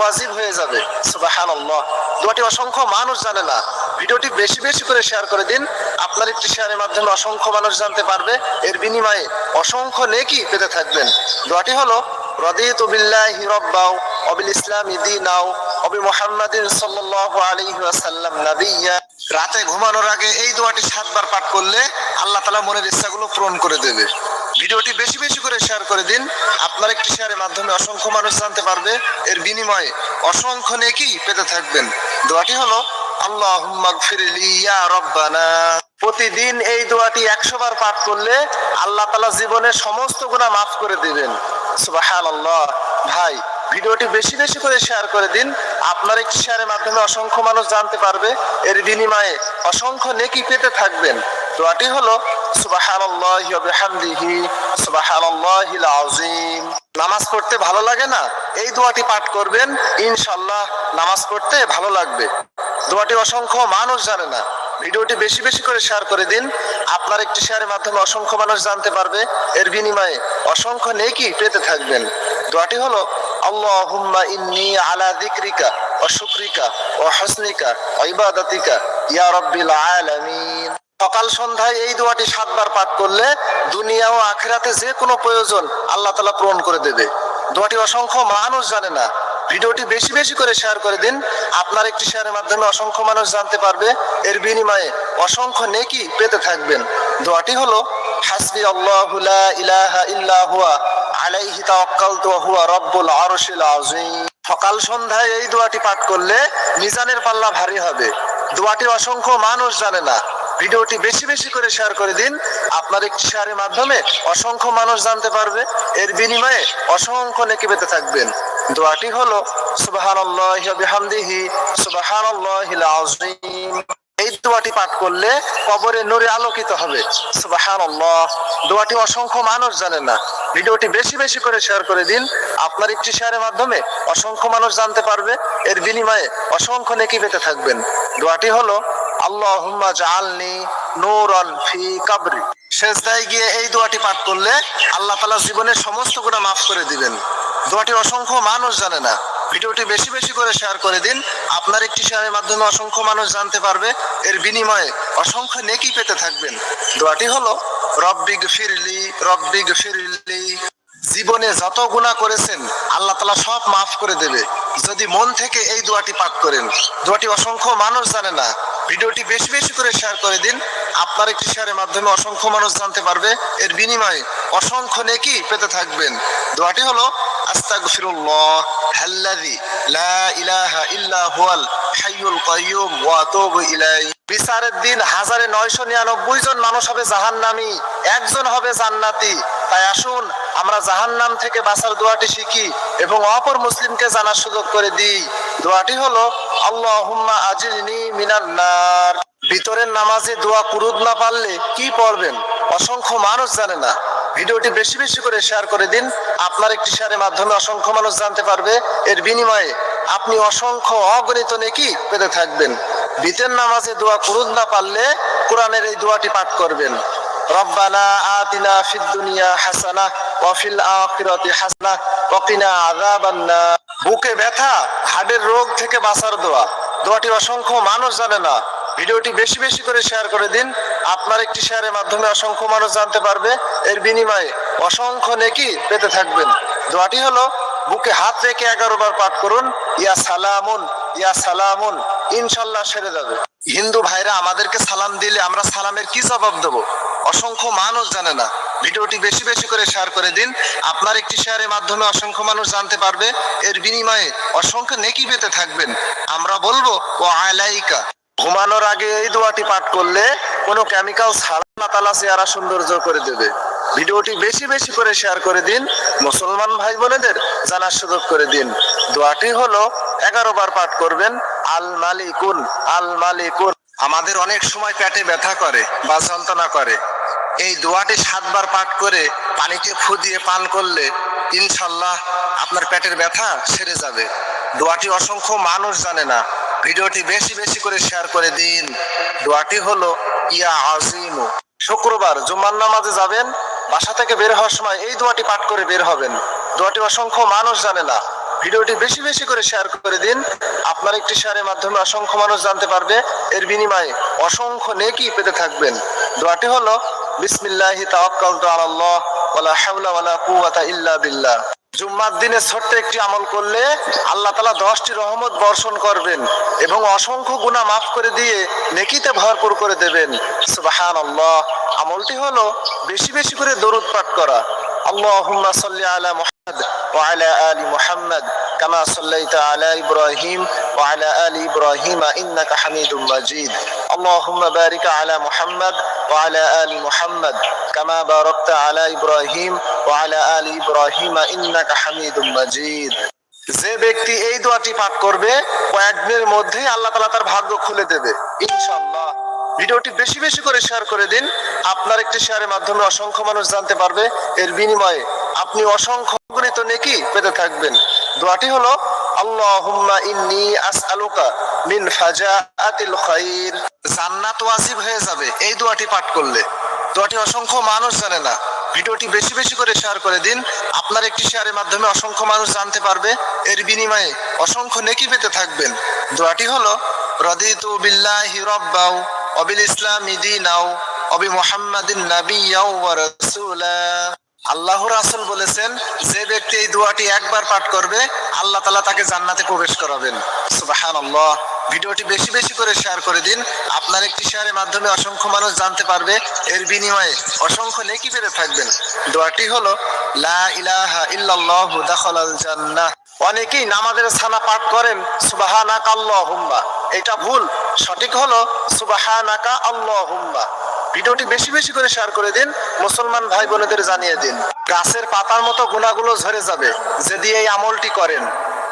ওয়াজিব হয়ে যাবে। সুবহানাল্লাহ। দোয়াটি অসংখ্য মানুষ জানে না। ভিডিওটি বেশি বেশি করে শেয়ার করে দিন। আপনার একটি শেয়ারের মাধ্যমে অসংখ্য মানুষ জানতে পারবে। এর বিনিময়ে অসংখ্য নেকি পেতে থাকবেন। দোয়াটি হলো, রদিতু বিল্লাহি রব্বাও, অবিল ইসলামি দীনাও, অবি মুহাম্মাদিন সাল্লাল্লাহু আলাইহি ওয়াসাল্লাম নাবিয়্যা। রাতে ঘুমানোর আগে এই দোয়াটি সাতবার পাঠ করলে আল্লাহ তাআলা মনের ইচ্ছাগুলো পূরণ করে দেবে। ভিডিওটি বেশি বেশি করে শেয়ার করে দিন। আপনার একটি শেয়ারের মাধ্যমে অসংখ্য মানুষ জানতে পারবে। এর বিনিময়ে অসংখ্য নেকি পেতে থাকবেন। দোয়াটি হলো ইয়া রব্বানা। প্রতিদিন এই দোয়াটি একশো বার পাঠ করলে আল্লাহ তালা জীবনের সমস্ত গুনাহ মাফ করে দিবেন। সুবহানাল্লাহ। ভাই, ভিডিওটি বেশি বেশি করে শেয়ার করে দিন। আপনার একটি শেয়ারের মাধ্যমে অসংখ্য মানুষ জানতে পারবে। এর বিনিময়ে অসংখ্য নেকি পেতে থাকবেন। দোয়াটি হলো নামাজ পড়তে ভালো লাগে না? এই দোয়াটি পাঠ করবেন ইনশাল্লাহ নামাজ পড়তে ভালো লাগবে। দোয়াটি অসংখ্য মানুষ জানে না। ভিডিওটি বেশি বেশি করে শেয়ার করে দিন। আপনার একটি শেয়ারের মাধ্যমে অসংখ্য মানুষ জানতে পারবে। এর বিনিময়ে অসংখ্য নেকি পেতে থাকবেন। দোয়াটি হলো, আল্লাহুম্মা ইন্নী আলা যিকরিকা ওয়া শুকরিকা ওয়া হুসনিকা ওয়া ইবাদাতিকা ইয়া রাব্বিল আলামিন। সকাল সন্ধ্যায় এই দোয়াটি সাতবার পাঠ করলে দুনিয়া ও আখেরাতে যে কোনো প্রয়োজন আল্লাহ তাআলা পূরণ করে দেবে। দোয়াটি অসংখ্য মানুষ জানে না। ভিডিওটি বেশি বেশি করে শেয়ার করে দিন। আপনার একটি শেয়ারের মাধ্যমে অসংখ্য মানুষ জানতে পারবে। এর বিনিময়ে অসংখ্য নেকি পেতে থাকবেন। দোয়াটি হলো, হাসবি আল্লাহু ইলাহা ইল্লা হুয়া, আলাইহি তাওয়াক্কালতু ওয়া হুয়া রাব্বুল আরশিল আযীম। সকাল সন্ধ্যায় এই দোয়াটি পাঠ করলে মিজানের পাল্লা ভারী হবে। দোয়াটি অসংখ্য মানুষ জানে না। ভিডিওটি বেশি বেশি করে শেয়ার করে দিন। আপনার একটি শেয়ারের মাধ্যমে অসংখ্য মানুষ জানতে পারবে। এর বিনিময়ে অসংখ্য নেকি পেতে থাকবেন। দোয়াটি হলো ওয়া বিহামদিহি, সুবহানাল্লাহিল আযীম। এই দোয়াটি পাঠ করলে কবরে নূরে আলোকিত হবে। সুবহানাল্লাহ। দোয়াটি অসংখ্য মানুষ জানে না। ভিডিওটি বেশি বেশি করে শেয়ার করে দিন। আপনার একটি শেয়ারের মাধ্যমে অসংখ্য মানুষ জানতে পারবে। এর বিনিময়ে অসংখ্য নেকি পেতে থাকবেন। দোয়াটি হলো, আল্লাহুম্মা জাআলনি নূরান ফি কাবরি। শেষদায় গিয়ে এই দোয়াটি পাঠ করলে আল্লাহ তাআলা জীবনের সমস্ত গুনাহ মাফ করে দিবেন। দোয়াটি অসংখ্য মানুষ জানে না। ভিডিওটি বেশি বেশি করে শেয়ার করে দিন। আপনার একটি শেয়ারের মাধ্যমে অসংখ্য মানুষ জানতে পারবে। এর বিনিময়ে অসংখ্য নেকি পেতে থাকবেন। দোয়াটি হলো, রব্বিগ ফিরলি রব্বিগ ফিরলি। জীবনে যত গুণা করেছেন, আল্লাহ তালা সব মাফ করে দেবে। যদি মন থেকে এই দোয়াটি পাঠ করেন, দোয়াটি অসংখ্য মানুষ জানে না, ভিডিওটি বেশি বেশি করে শেয়ার করে দিন। আপনার একটি শেয়ারের মাধ্যমে অসংখ্য মানুষ জানতে পারবে। এর বিনিময়ে অসংখ্য নেকি পেতে থাকবেন। দোয়াটি হলো আস্তাগফিরুল্লাহ, হাল্লাযী লা ইলাহা ইল্লা হুয়াল হাইয়ুল কাইয়্যুম ওয়া আতুবু ইলাইহি। বিচারের দিন হাজারে নয়শো নিরানব্বই জন মানুষ হবে জাহান্নামী, একজন হবে জান্নাতি। তাই আসুন, আমরা জাহান্নাম থেকে বাঁচার দোয়াটি শিখি এবং অপর মুসলিমকে জানার সুযোগ করে দিই। দোয়াটি হলো, আল্লাহুম্মা আজিরনি মিনান নার। ভিতরের নামাজে দোয়া কুরুদ না পারলে কি পড়বেন? অসংখ্য মানুষ জানে না। ভিডিওটি বেশি বেশি করে শেয়ার করে দিন। আপনার একটি শেয়ারের মাধ্যমে অসংখ্য মানুষ জানতে পারবে। এর বিনিময়ে আপনি অসংখ্য অগণিত নেকি পেতে থাকবেন। বিতের নামাজে দোয়া কুরুদ না পারলে কোরআনের এই দোয়াটি পাঠ করবেন। রব্বানা আতিনা ফিদ দুনিয়া হাসানা ওয়া ফিল আখিরাতি হাসানা ওয়া কিনা আযাবান বুকে ব্যথা, হাড়ের রোগ থেকে বাঁচার দোয়া। দোয়াটি অসংখ্য মানুষ জানে না। ভিডিওটি বেশি বেশি করে শেয়ার করে দিন। আপনার একটি শেয়ারের মাধ্যমে অসংখ্য মানুষ জানতে পারবে। এর বিনিময়ে অসংখ্য নেকি পেতে থাকবেন। দোয়াটি হলো, বুকে হাত রেখে এগারো বার পাঠ করুন, ইয়া সালামুন ইয়া সালামুন, ইনশাল্লাহ সেরে যাবে। হিন্দু ভাইরা, আমাদেরকে সালাম দিলে আমরা সালামের কি জবাব দেব? অসংখ্য মানুষ জানে না। ভিডিওটি বেশি বেশি করে শেয়ার করে দিন। আপনার একটি শেয়ারের মাধ্যমে অসংখ্য মানুষ জানতে পারবে। এর বিনিময়ে অসংখ্য নেকি পেতে থাকবেন। আমরা বলব ও আলাইকা। ঘুমানোর আগে এই দোয়াটি পাঠ করলে কোনো কেমিক্যাল ছাড়া না তালা চেহারা সৌন্দর্য করে দেবে। ভিডিওটি বেশি বেশি করে শেয়ার করে দিন, মুসলমান ভাই বোনেদের জানার সুযোগ করে দিন। দোয়াটি হলো, এগারো বার পাঠ করবেন, আল মালিকুন আল মালিকুন। আমাদের অনেক সময় পেটে ব্যথা করে বা যন্ত্রণা করে। এই দোয়াটি সাতবার পাঠ করে পানিতে ফু দিয়ে পান করলে ইনশাল্লাহ আপনার পেটের ব্যথা সেরে যাবে। দোয়াটি অসংখ্য মানুষ জানে না। ভিডিওটি বেশি বেশি করে শেয়ার করে দিন। দোয়াটি হলো, ইয়া আজিমু শুক্রবার জুম্মার নামাজে যাবেন, বাসা থেকে বের হওয়ার সময় এই দোয়াটি পাঠ করে বের হবেন। দোয়াটি অসংখ্য মানুষ জানে না। ভিডিওটি বেশি বেশি করে শেয়ার করে দিন। আপনার একটি শেয়ারের মাধ্যমে অসংখ্য মানুষ জানতে পারবে। এর বিনিময়ে অসংখ্য নেকি পেতে থাকবেন। দোয়াটি হলো, বিসমিল্লাহি তাওয়াক্কালতু আলাল্লাহ, ওয়ালা হাওলা ওয়ালা কুওয়াতা ইল্লা বিল্লাহ। জুম্মার দিনে ছোট্ট একটি আমল করলে আল্লাহ তালা দশটি রহমত বর্ষণ করবেন এবং অসংখ্য গুণা মাফ করে দিয়ে নেকিতে ভরপুর করে দেবেন। সুবাহান আল্লাহ আমলটি হলো বেশি বেশি করে দরুদ পাঠ করা। আল্লাহুম্মা সাল্লি আলা মুহাম্মদ ওয়া আলা আলি মুহাম্মদ কামা সাল্লাইতা আলা ইব্রাহিম ওয়া আলা আলি ইব্রাহিম ইন্নাকা হামিদুম মাজিদ। اللهم بارك على محمد وعلى آل محمد كما باركت على إبراهيم وعلى آل إبراهيم إنك حميد مجيد যে ব্যক্তি এই দোয়াটি পাঠ করবে কয়েকদিনের মধ্যেই আল্লাহ তালা তার ভাগ্য খুলে দেবে ইনশাল্লাহ ভিডিওটি বেশি বেশি করে শেয়ার করে দিন আপনার একটি শেয়ারের মাধ্যমে অসংখ্য মানুষ জানতে পারবে এর বিনিময়ে আপনি অসংখ্য গণিত নেকি পেতে থাকবেন দোয়াটি হলো আল্লাহুম্মা ইন্নি আসআলুকা মিন ফাজাআতিল খাইর জান্নাত ওয়াজিব হয়ে যাবে। এই দোয়াটি পাঠ করলে। দোয়াটি অসংখ্য মানুষ জানে না। ভিডিওটি বেশি বেশি করে শেয়ার করে দিন। আপনার একটি শেয়ারের মাধ্যমে অসংখ্য মানুষ জানতে পারবে। এর বিনিময়ে অসংখ্য নেকি পেতে থাকবেন। দোয়াটি হলো, রদিতু বিল্লাহি রব্বাউ অবিল ইসলামি দিনাও, অবি মুহাম্মাদিন নাবিয়াও ওয়া রাসূলা। আল্লাহ রাসুল বলেছেন, যে ব্যক্তি এই দোয়াটি একবার পাঠ করবে, আল্লাহ তাআলা তাকে জান্নাতে প্রবেশ করাবেন। সুবহানাল্লাহ। ভিডিওটি বেশি বেশি করে শেয়ার করে দিন। আপনার একটি শেয়ারের মাধ্যমে অসংখ্য মানুষ জানতে পারবে। এর বিনিময়ে অসংখ্য নেকি পেতে থাকবেন। দোয়াটি হলো, লা ইলাহা ইল্লাল্লাহু দাখালাল জান্নাহ। অনেকেই নামাজের ছানা পাঠ করেন, সুবাহানাকা আল্লাহুম্মা। এটা ভুল। সঠিক হলো, সুবাহানাকা আল্লাহুম্মা। ভিডিওটি বেশি বেশি করে শেয়ার করে দিন, মুসলমান ভাই বোনেদের জানিয়ে দিন। গাছের পাতার মতো গুণাগুলো ঝরে যাবে, যদি এই আমলটি করেন।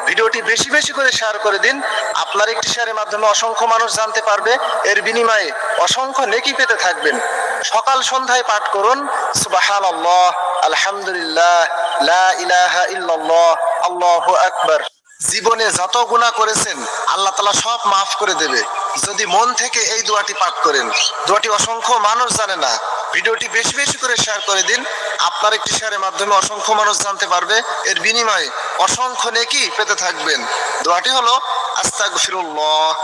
ভিডিওটি বেশি বেশি করে শেয়ার করে দিন। আপনার একটি শেয়ারের মাধ্যমে অসংখ্য মানুষ জানতে পারবে। এর বিনিময়ে অসংখ্য নেকি পেতে থাকবেন। সকাল সন্ধ্যায় পাঠ করুন। সুবাহান আল্লাহ আলহামদুলিল্লাহ, লা ইলাহা ইল্লাল্লাহ, আল্লাহু আকবার। জীবনে যত গুণা করেছেন, আল্লাহ তালা সব মাফ করে দেবে। যদি মন থেকে এই দোয়াটি পাঠ করেন, দোয়াটি অসংখ্য মানুষ জানে না, ভিডিওটি বেশি বেশি করে শেয়ার করে দিন। আপনার একটি শেয়ারের মাধ্যমে অসংখ্য মানুষ জানতে পারবে, এর বিনিময়ে অসংখ্য নেকি পেতে থাকবেন। দোয়াটি হলো, আস্তাগফিরুল্লাহ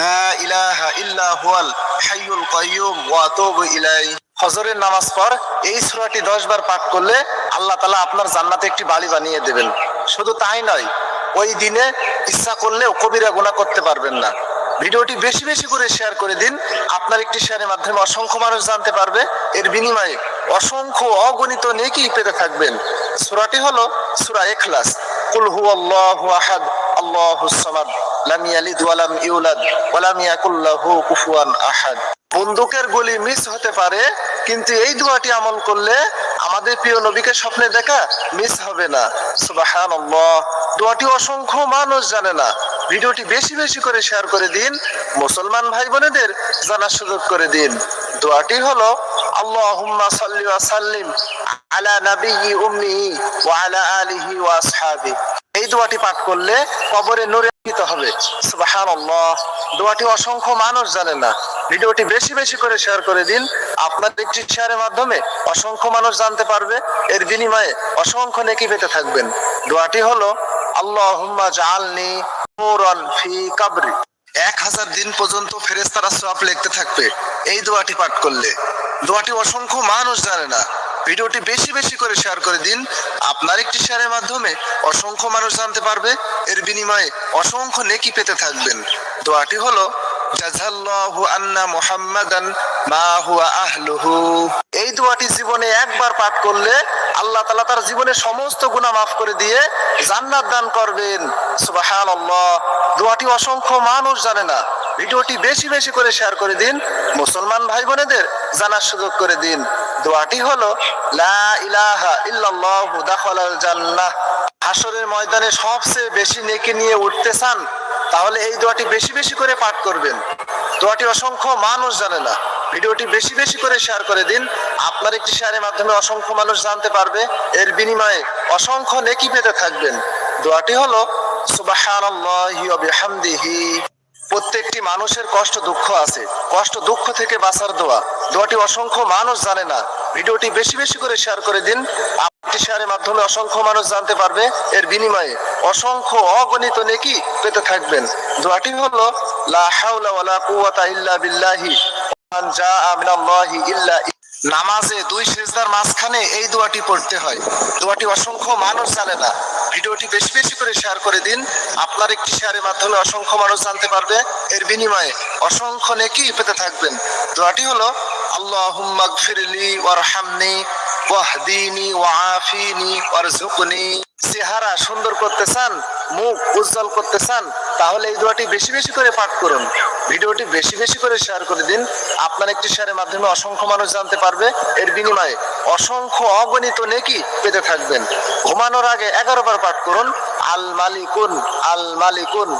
লা ইলাহা ইল্লা হুয়াল হাইয়ুল কাইয়ুম, ওয়া ইলাইহি। নামাজ পর এই সূরাটি 10 বার পাঠ করলে আল্লাহ তাআলা আপনার জান্নাতে একটি বাড়ি বানিয়ে দেবেন। শুধু তাই নয়, ওই দিনে ইচ্ছা করলেও কবিরা গুনাহ করতে পারবেন না। ভিডিওটি বেশি বেশি করে শেয়ার করে দিন। আপনার একটি শেয়ারের মাধ্যমে অসংখ্য মানুষ জানতে পারবে। এর বিনিময়ে অসংখ্য অগণিত নেকি পেতে থাকবেন। সূরাটি হলো সূরা ইখলাস। কুল হুয়াল্লাহু আহাদ আল্লাহুস সামাদ, লাম ইয়ালিদ ওয়া লাম ইউলাদ, ওয়া লাম ইয়াকুল কুফুয়ান আহাদ। বন্দুকের গুলি মিস হতে পারে, কিন্তু এই দোয়াটি আমল করলে আমাদের প্রিয় নবীকে স্বপ্নে দেখা মিস হবে না। সুবাহান দোয়াটি অসংখ্য মানুষ জানে না। ভিডিওটি বেশি বেশি করে শেয়ার করে দিন। মুসলমান ভাই বোনেদের জানার সুযোগ করে দিন। দোয়াটি হলো, আল্লাহুম্মা সাল্লি ওয়া সাল্লিম আলা নাবিয়্যি উম্মি ওয়া আলা আলিহি ওয়া আসহাবি এই দোয়াটি পাঠ করলে কবরে নূরে আলোকিত হবে। দোয়াটি অসংখ্য মানুষ জানে না। ভিডিওটি বেশি বেশি করে শেয়ার করে দিন। আপনার একটি শেয়ারের মাধ্যমে অসংখ্য মানুষ জানতে পারবে। এর বিনিময়ে অসংখ্য নেকি পেতে থাকবেন। দোয়াটি হলো, আল্লাহুম্মা জাআলনি নূরান ফি কাবরি। এক হাজার দিন পর্যন্ত ফেরেস্তারা সব লিখতে থাকবে। এই দোয়াটি পাঠ করলে। দোয়াটি অসংখ্য মানুষ জানে না। ভিডিওটি বেশি বেশি করে শেয়ার করে দিন। আপনার একটি শেয়ারের মাধ্যমে অসংখ্য মানুষ জানতে পারবে। এর বিনিময়ে অসংখ্য নেকি পেতে থাকবেন। দোয়াটি হলো এই দোয়াটি জীবনে একবার পাঠ করলে আল্লাহ তার সমস্ত মাফ করে দিয়ে জান্নাত দান করবেন। দোয়াটি অসংখ্য মানুষ জানে না। ভিডিওটি বেশি বেশি করে শেয়ার করে দিন। মুসলমান ভাই বোনেদের জানার সুযোগ করে দিন। দোয়াটি হলো, লা ইলাহা ইল্লাল্লাহু দাখালাল জান্নাহ। হাসরের ময়দানে সবচেয়ে বেশি নেকি নিয়ে উঠতে চান তাহলে এই দোয়াটি বেশি বেশি করে পাঠ করবেন। দোয়াটি অসংখ্য মানুষ জানে না। ভিডিওটি বেশি বেশি করে শেয়ার করে দিন। আপনার একটি শেয়ারের মাধ্যমে অসংখ্য মানুষ জানতে পারবে। এর বিনিময়ে অসংখ্য নেকি পেতে থাকবেন। দোয়াটি হলো প্রত্যেকটি মানুষের কষ্ট দুঃখ আছে। কষ্ট দুঃখ থেকে বাঁচার দোয়া। দোয়াটি অসংখ্য মানুষ জানে না। ভিডিওটি বেশি বেশি করে শেয়ার করে দিন। শেয়ারের মাধ্যমে অসংখ্য মানুষ জানতে পারবে, এর বিনিময়ে অসংখ্য অগণিত নেকি পেতে থাকবেন। দোয়াটি হলো, লা হাওলা ওয়ালা কুওয়াতা ইল্লা বিল্লাহি মান জাআ মিনাল্লাহি ইল্লা নামাজে দুই সেজদার মাঝখানে এই দোয়াটি পড়তে হয়। দোয়াটি অসংখ্য মানুষ জানে না। ভিডিওটি বেশি বেশি করে শেয়ার করে দিন। আপনার একটি শেয়ারের মাধ্যমে অসংখ্য মানুষ জানতে পারবে, এর বিনিময়ে অসংখ্য নেকি পেতে থাকবেন। দোয়াটি হলো, আল্লাহুম্মা গফিরলি ওয়ারহামনি ওয়াহদিনি ওয়াআফিনি ওয়ারজুকনি চেহারা সুন্দর করতে চান, মুখ উজ্জ্বল করতে চান, তাহলে এই দোয়াটি বেশি বেশি করে পাঠ করুন। ভিডিওটি বেশি বেশি করে শেয়ার করে দিন। আপনার একটি শেয়ারের মাধ্যমে অসংখ্য মানুষ জানতে পারবে। এর বিনিময়ে অসংখ্য অগণিত নেকি পেতে থাকবেন। ঘুমানোর আগে এগারো বার পাঠ করুন। আল মালিকুন আল মালিকুন।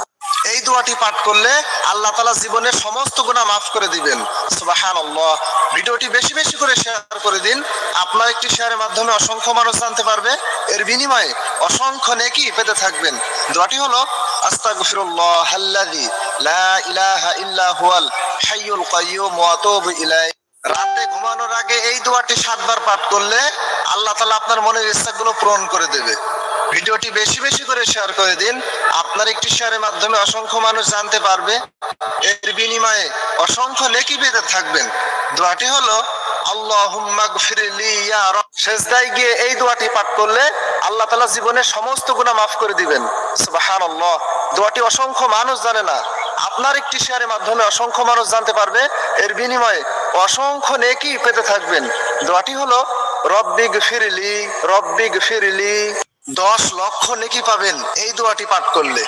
এই দোয়াটি পাঠ করলে আল্লাহ তালা জীবনের সমস্ত গুণা মাফ করে দিবেন। সুবাহান আল্লাহ ভিডিওটি বেশি বেশি করে শেয়ার করে দিন। আপনার একটি শেয়ারের মাধ্যমে অসংখ্য মানুষ জানতে পারবে। এর বিনিময়ে অসংখ্য নেকি পেতে থাকবেন। দোয়াটি হলো, আস্তাগফিরুল্লাহ আল্লাযী লা ইলাহা ইল্লা হুয়াল হাইয়ুল কাইয়্যুম ওয়া আতুবু ইলাইহি। রাতে ঘুমানোর আগে এই দোয়াটি সাতবার পাঠ করলে আল্লাহ তালা আপনার মনের ইচ্ছাগুলো পূরণ করে দেবে। ভিডিওটি বেশি বেশি করে শেয়ার করে দিন। আপনার একটি শেয়ারের মাধ্যমে অসংখ্য মানুষ জানতে পারবে। এর বিনিময়ে অসংখ্য নেকি পেতে থাকবেন। দোয়াটি হলো সেজদায় গিয়ে এই দোয়াটি পাঠ করলে আল্লাহ তাআলা জীবনের সমস্ত গুনাহ মাফ করে দিবেন। সুবহানাল্লাহ। দোয়াটি অসংখ্য মানুষ জানে না। আপনার একটি শেয়ারের মাধ্যমে অসংখ্য মানুষ জানতে পারবে। এর বিনিময়ে অসংখ্য নেকি পেতে থাকবেন। দোয়াটি হলো রব্বিগ ফিরলি রব্বিগ ফিরলি দশ লক্ষ নেকি পাবেন এই দোয়াটি পাঠ করলে।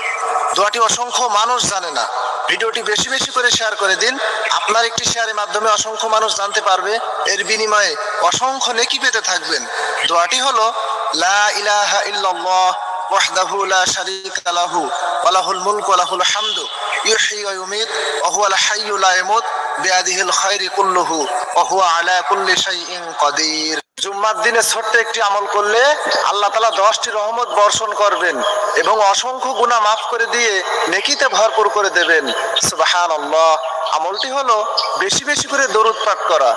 দোয়াটি অসংখ্য মানুষ জানে না। ভিডিওটি বেশি বেশি করে শেয়ার করে দিন। আপনার একটি শেয়ারের মাধ্যমে অসংখ্য মানুষ জানতে পারবে। এর বিনিময়ে অসংখ্য নেকি পেতে থাকবেন। দোয়াটি হলো, লা ইলাহা ইল্লাল্লাহ ওয়াহদাহু লা শারীকা লাহু ওয়া লাহুল মুলকু ওয়া লাহুল হামদু ইউহয়ি ওয়া ইউমীত ওয়া হুয়াল হাইয়্যু লা ইয়ামুত বিয়াদিহিল খায়রি কুল্লুহু ওয়া আলা কুল্লি শাইইন কাদির। জুম্মার দিনে ছোট্ট একটি আমল করলে আল্লাহ তালা দশটি রহমত বর্ষণ করবেন এবং অসংখ্য গুণা মাফ করে দিয়ে নেকিতে ভরপুর করে দেবেন। সুবাহান আল্লাহ আমলটি হলো বেশি বেশি করে দরুদ পাঠ করা।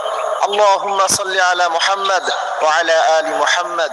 আল্লাহ সাল্লি আলা মোহাম্মদ ওয়ালা আলী মোহাম্মদ।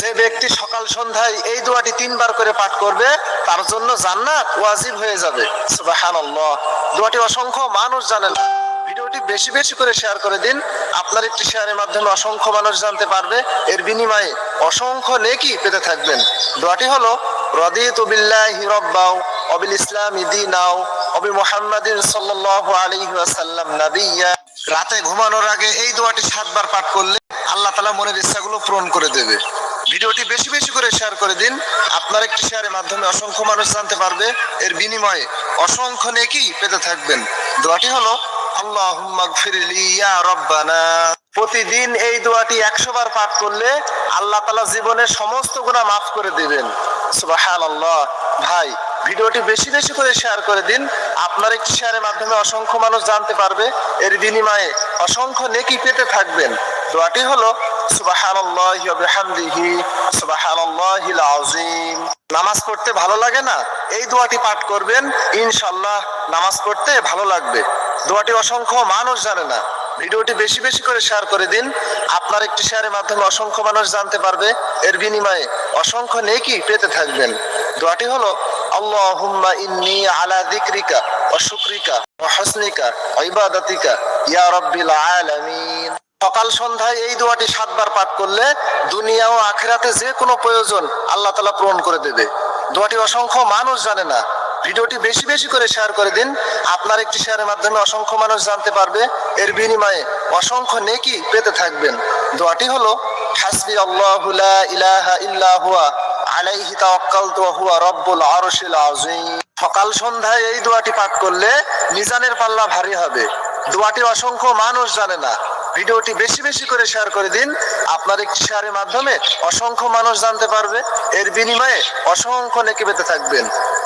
যে ব্যক্তি সকাল সন্ধ্যায় এই দোয়াটি তিনবার করে পাঠ করবে, তার জন্য জান্নাত ওয়াজিব হয়ে যাবে। সুবহানাল্লাহ। দোয়াটি অসংখ্য মানুষ জানে না। ভিডিওটি বেশি বেশি করে শেয়ার করে দিন। আপনার একটি শেয়ারের মাধ্যমে অসংখ্য মানুষ জানতে পারবে। এর বিনিময়ে অসংখ্য নেকি পেতে থাকবেন। দোয়াটি হলো, রদিতু বিল্লাহি রব্বাও অবিল ইসলামি দীনাও অবি মুহাম্মাদিন সাল্লাল্লাহু আলাইহি ওয়াসাল্লাম নাবিয়্যা রাতে ঘুমানোর আগে এই দোয়াটি সাতবার পাঠ করলে আল্লাহ তাআলা মনের ইচ্ছাগুলো পূরণ করে দেবে। ভিডিওটি বেশি বেশি করে শেয়ার করে দিন। আপনার একটি শেয়ারের মাধ্যমে অসংখ্য মানুষ জানতে পারবে। এর বিনিময়ে অসংখ্য নেকি পেতে থাকবেন। দোয়াটি হলো ইয়া রব্বানা। প্রতিদিন এই দোয়াটি একশো বার পাঠ করলে আল্লাহ তালা জীবনের সমস্ত গুণা মাফ করে দিবেন। সুবহানাল্লাহ। ভাই, ভিডিওটি বেশি বেশি করে শেয়ার করে দিন। আপনার একটি শেয়ারের মাধ্যমে অসংখ্য মানুষ জানতে পারবে। এর বিনিময়ে অসংখ্য নেকি পেতে থাকবেন। দোয়াটি হলো নামাজ পড়তে ভালো লাগে না? এই দোয়াটি পাঠ করবেন ইনশাল্লাহ নামাজ পড়তে ভালো লাগবে। দোয়াটি অসংখ্য মানুষ জানে না। ভিডিওটি বেশি বেশি করে শেয়ার করে দিন। আপনার একটি শেয়ারের মাধ্যমে অসংখ্য মানুষ জানতে পারবে। এর বিনিময়ে অসংখ্য নেকি পেতে থাকবেন। দোয়াটি হলো, আল্লাহুম্মা ইন্নী আলা যিকরিকা ওয়া শুকরিকা ওয়া হুসনিকা ওয়া ইবাদাতিকা ইয়া রাব্বিল আলামিন। সকাল সন্ধ্যায় এই দোয়াটি সাতবার পাঠ করলে দুনিয়া ও আখেরাতে যে কোনো প্রয়োজন আল্লাহ তালা পূরণ করে দেবে। দোয়াটি অসংখ্য মানুষ জানে না। ভিডিওটি বেশি বেশি করে শেয়ার করে দিন। আপনার একটি শেয়ারের মাধ্যমে অসংখ্য মানুষ জানতে পারবে। এর বিনিময়ে অসংখ্য নেকি পেতে থাকবেন। দোয়াটি হলো, হাসবি আল্লাহু লা ইলাহা ইল্লা হুয়া, আলাইহি তাওয়াক্কালতু ওয়া হুয়া রব্বুল আরশিল আযীম। সকাল সন্ধ্যায় এই দোয়াটি পাঠ করলে মিজানের পাল্লা ভারী হবে। দোয়াটি অসংখ্য মানুষ জানে না। ভিডিওটি বেশি বেশি করে শেয়ার করে দিন। আপনার একটি শেয়ারের মাধ্যমে অসংখ্য মানুষ জানতে পারবে। এর বিনিময়ে অসংখ্য নেকি পেতে থাকবেন।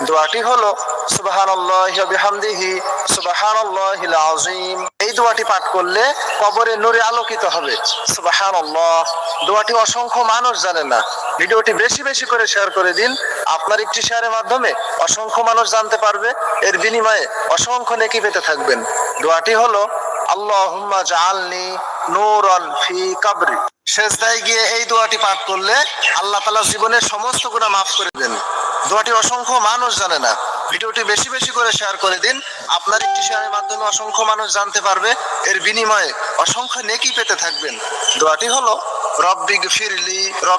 দোয়াটি হলো, সুবহানাল্লাহি ওয়া বিহামদিহি, সুবহানাল্লাহিল আযীম। এই দোয়াটি পাঠ করলে কবরে নূরে আলোকিত হবে। সুবহানাল্লাহ। দোয়াটি অসংখ্য মানুষ জানে না। ভিডিওটি বেশি বেশি করে শেয়ার করে দিন। আপনার একটি শেয়ারের মাধ্যমে অসংখ্য মানুষ জানতে পারবে। এর বিনিময়ে অসংখ্য নেকি পেতে থাকবেন। দোয়াটি হলো আল্লাহুম্মা জাআলনি নূরান ফি কাবরি। শেষদায় গিয়ে এই দোয়াটি পাঠ করলে আল্লাহ তাআলা জীবনের সমস্ত গুনাহ মাফ করে দেন। দোয়াটি অসংখ্য মানুষ জানে না। ভিডিওটি বেশি বেশি করে শেয়ার করে দিন। আপনার একটি শেয়ারের মাধ্যমে অসংখ্য মানুষ জানতে পারবে, এর বিনিময়ে অসংখ্য নেকি পেতে থাকবেন। দোয়াটি হলো রব্বিগ ফিরলি রব